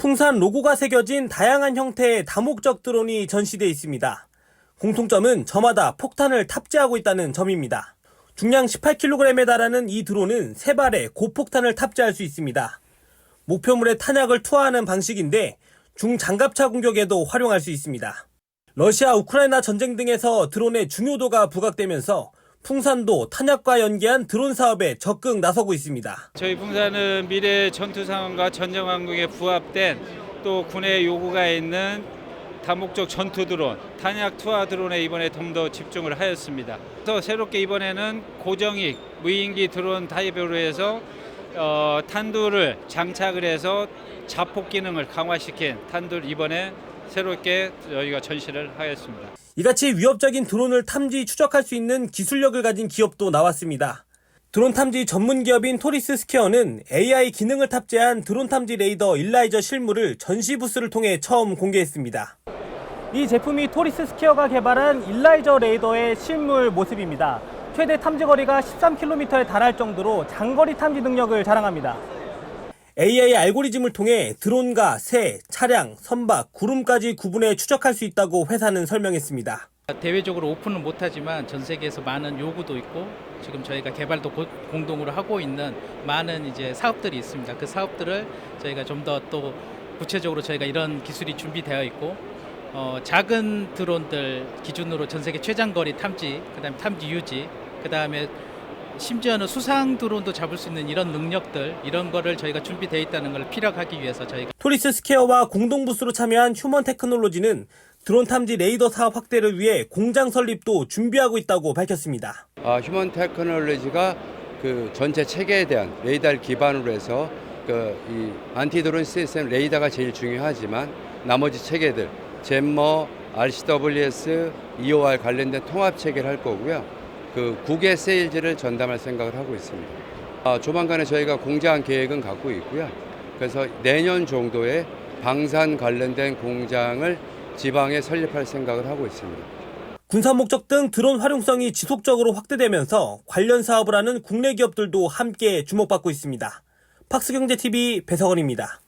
풍산 로고가 새겨진 다양한 형태의 다목적 드론이 전시돼 있습니다. 공통점은 저마다 폭탄을 탑재하고 있다는 점입니다. 중량 18kg에 달하는 이 드론은 세 발의 고폭탄을 탑재할 수 있습니다. 목표물에 탄약을 투하하는 방식인데 중장갑차 공격에도 활용할 수 있습니다. 러시아 우크라이나 전쟁 등에서 드론의 중요도가 부각되면서 풍산도 탄약과 연계한 드론 사업에 적극 나서고 있습니다. 저희 풍사는 미래 전투 상황과 전쟁 환경에 부합된 또 군의 요구가 있는 다목적 전투 드론, 탄약 투하 드론에 이번에 좀 더 집중을 하였습니다. 또 새롭게 이번에는 고정익 무인기 드론 타입으로 해서 어, 탄두를 장착을 해서 자폭 기능을 강화시킨 탄두를 이번에 새롭게 저희가 전시를 하였습니다. 이같이 위협적인 드론을 탐지 추적할 수 있는 기술력을 가진 기업도 나왔습니다. 드론 탐지 전문 기업인 토리스 스퀘어는 AI 기능을 탑재한 드론 탐지 레이더 일라이저 실물을 전시 부스를 통해 처음 공개했습니다. 이 제품이 토리스 스퀘어가 개발한 일라이저 레이더의 실물 모습입니다. 최대 탐지 거리가 13km에 달할 정도로 장거리 탐지 능력을 자랑합니다. AI 알고리즘을 통해 드론과 새, 차량, 선박, 구름까지 구분해 추적할 수 있다고 회사는 설명했습니다. 대외적으로 오픈은 못하지만 전 세계에서 많은 요구도 있고 지금 저희가 개발도 고- 공동으로 하고 있는 많은 이제 사업들이 있습니다. 그 사업들을 저희가 좀 더 또 구체적으로 저희가 이런 기술이 준비되어 있고 어, 작은 드론들 기준으로 전 세계 최장거리 탐지, 그다음에 탐지 유지, 그다음에 심지어는 수상 드론도 잡을 수 있는 이런 능력들 이런 거를 저희가 준비되어 있다는 걸 피력하기 위해서 저희가 토리스 스퀘어와 공동 부스로 참여한 휴먼 테크놀로지는 드론 탐지 레이더 사업 확대를 위해 공장 설립도 준비하고 있다고 밝혔습니다. 아, 휴먼 테크놀로지가 그 전체 체계에 대한 레이더를 기반으로 해서 그 이 안티드론 시스템 레이더가 제일 중요하지만 나머지 체계들 젠머, RCWS, EOR 관련된 통합 체계를 할 거고요. 그 국외 세일즈를 전담할 생각을 하고 있습니다. 아, 조만간에 저희가 공장 계획은 갖고 있고요. 그래서 내년 정도에 방산 관련된 공장을 지방에 설립할 생각을 하고 있습니다. 군사 목적 등 드론 활용성이 지속적으로 확대되면서 관련 사업을 하는 국내 기업들도 함께 주목받고 있습니다. 팍스경제TV 배성원입니다.